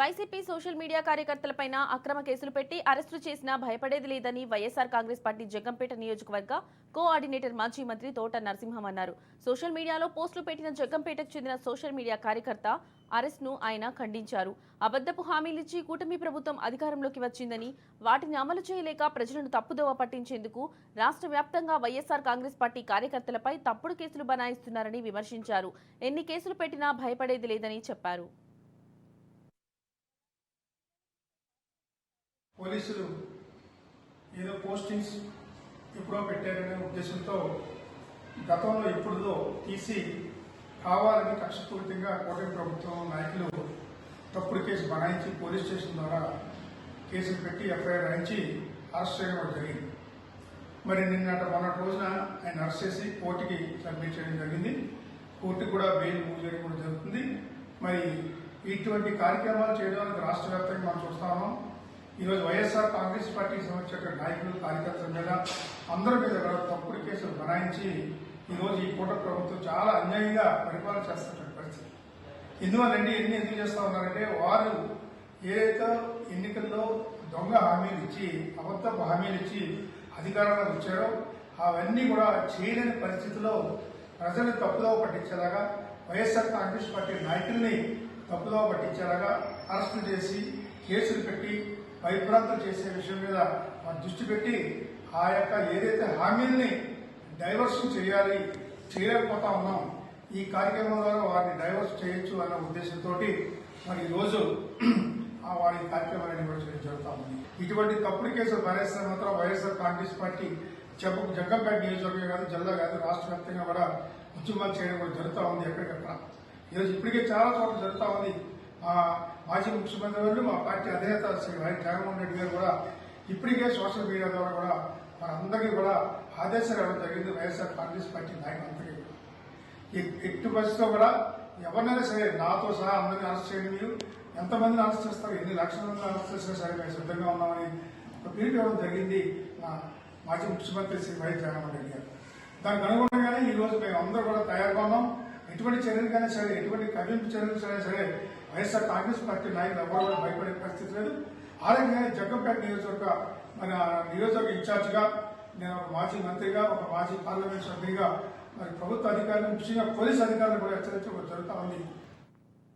YCP social media కార్యకర్తలపైన అక్రమ కేసులు పెట్టి అరెస్టు చేసినా భయపడేది లేదని వైఎస్ఆర్ కాంగ్రెస్ పార్టీ జగ్గంపేట నియోజకవర్గ కోఆర్డినేటర్ మాజీ మంత్రి తోట నరసింహం అన్నారు. సోషల్ మీడియాలో పోస్టులు పెట్టిన జగ్గంపేటకు చెందిన సోషల్ మీడియా కార్యకర్త అరెస్ట్ను ఆయన ఖండించారు. అబద్దపు హామీలిచ్చి కూటమి ప్రభుత్వం అధికారంలోకి వచ్చిందని వాటిని అమలు చేయలేక ప్రజలను తప్పుదోవ పట్టించేందుకు రాష్ట్ర వ్యాప్తంగా వైఎస్ఆర్ కాంగ్రెస్ పార్టీ కార్యకర్తలపై తప్పుడు కేసులు బనాయిస్తున్నారని విమర్శించారు. ఎన్ని కేసులు పెట్టినా భయపడేది లేదని చెప్పారు. పోలీసులు ఏదో పోస్టింగ్స్ ఎప్పుడో పెట్టారనే ఉద్దేశంతో గతంలో ఎప్పుడుదో తీసి కావాలని కక్షపూరితంగా కూటమి ప్రభుత్వం నాయకులు తప్పుడు కేసు బనాయించి పోలీస్ స్టేషన్ ద్వారా కేసులు పెట్టి ఎఫ్ఐఆర్ రాయించి అరెస్ట్ చేయడం కూడా జరిగింది. మరి నిన్నటి మొన్నటి రోజున ఆయన అరెస్ట్ చేసి కోర్టుకి సబ్మిట్ చేయడం జరిగింది. కోర్టుకు కూడా బెయిల్ మూవ్ చేయడం కూడా జరుగుతుంది. మరి ఇటువంటి కార్యక్రమాలు చేయడానికి రాష్ట్ర వ్యాప్తంగా మనం చూస్తా ఉన్నాం. ఈరోజు వైఎస్ఆర్ కాంగ్రెస్ పార్టీకి సంబంధించిన నాయకులు కార్యకర్తల మీద అందరి మీద కూడా తప్పుడు కేసులు బనాయించి ఈరోజు ఈ కూట ప్రభుత్వం చాలా అన్యాయంగా పరిపాలన చేస్తున్న పరిస్థితి. ఎందువల్లండి ఎన్ని ఎందుకు చేస్తూ ఉన్నారంటే వారు ఏదైతే ఎన్నికల్లో దొంగ హామీలు ఇచ్చి అబద్ధపు హామీలు ఇచ్చి అధికారంలోకి వచ్చారో అవన్నీ కూడా చేయలేని పరిస్థితిలో ప్రజలు తప్పుదోవ పట్టించేలాగా వైఎస్ఆర్ కాంగ్రెస్ పార్టీ నాయకుల్ని తప్పుదోవ పట్టించేలాగా అరెస్టు చేసి కేసులు పెట్టి భయభ్రాంతం చేసే విషయం మీద వారు దృష్టి పెట్టి ఆ యొక్క ఏదైతే హామీల్ని డైవర్షన్ చేయాలి చేయలేకపోతా ఉన్నాం ఈ కార్యక్రమం ద్వారా వారిని డైవర్స్ చేయొచ్చు అన్న ఉద్దేశంతో మరి ఈరోజు ఆ వారి కార్యక్రమాన్ని కూడా చేయడం జరుగుతా ఉంది ఇటువంటి తప్పుడు కేసులు భరేస్తే మాత్రం వైఎస్ఆర్ కాంగ్రెస్ పార్టీ చెప్ప జగ్గంపేట నియోజకవర్గం కాదు జిల్లా కాదు రాష్ట్ర వ్యాప్తంగా కూడా ఉద్యమాలు చేయడం కూడా జరుగుతూ ఉంది ఎక్కడికక్కడ. ఈరోజు ఇప్పటికే చాలా చోట్ల జరుగుతూ ఉంది. మా మాజీ ముఖ్యమంత్రి గారు మా పార్టీ అధినేత శ్రీ వైఎస్ జగన్మోహన్ రెడ్డి గారు కూడా ఇప్పటికే సోషల్ మీడియా ద్వారా కూడా మనందరికీ కూడా ఆదేశాలు ఇవ్వడం జరిగింది. వైఎస్ఆర్ కాంగ్రెస్ పార్టీ నాయకులందరికీ కూడా. ఈ- ఎట్టి పరిస్థితిలో కూడా ఎవరినైనా సరే నాతో సహా అందరినీ అరెస్ట్ చేయండి. మీరు ఎంతమందిని అరెస్ట్ చేస్తారు? ఎన్ని లక్షల మంది అరెస్ట్ చేసినా సరే మేము సిద్ధంగా ఉన్నామని ఒక పిలుపు ఇవ్వడం జరిగింది మా మాజీ ముఖ్యమంత్రి శ్రీ వైఎస్ జగన్మోహన్ రెడ్డి గారు. దానికి అనుగుణంగానే ఈ రోజు మేము అందరూ కూడా తయారుగా ఉన్నాం. ఎటువంటి కానీ సరే ఎటువంటి కవింపు చర్యలు సరే సరే వైఎస్ఆర్ కాంగ్రెస్ పార్టీ నాయకులు ఎవరు భయపడే పరిస్థితి లేదు. ఆ రకంగానే జగ్గంపేట నియోజకవర్గ మన నియోజకవర్గ ఇన్ఛార్జిగా నేను ఒక మాజీ మంత్రిగా ఒక మాజీ పార్లమెంట్ సభ్యుడిగా మరి ప్రభుత్వ అధికారులు ముఖ్యంగా పోలీస్ అధికారులు కూడా హెచ్చరించడం జరుగుతూ ఉంది.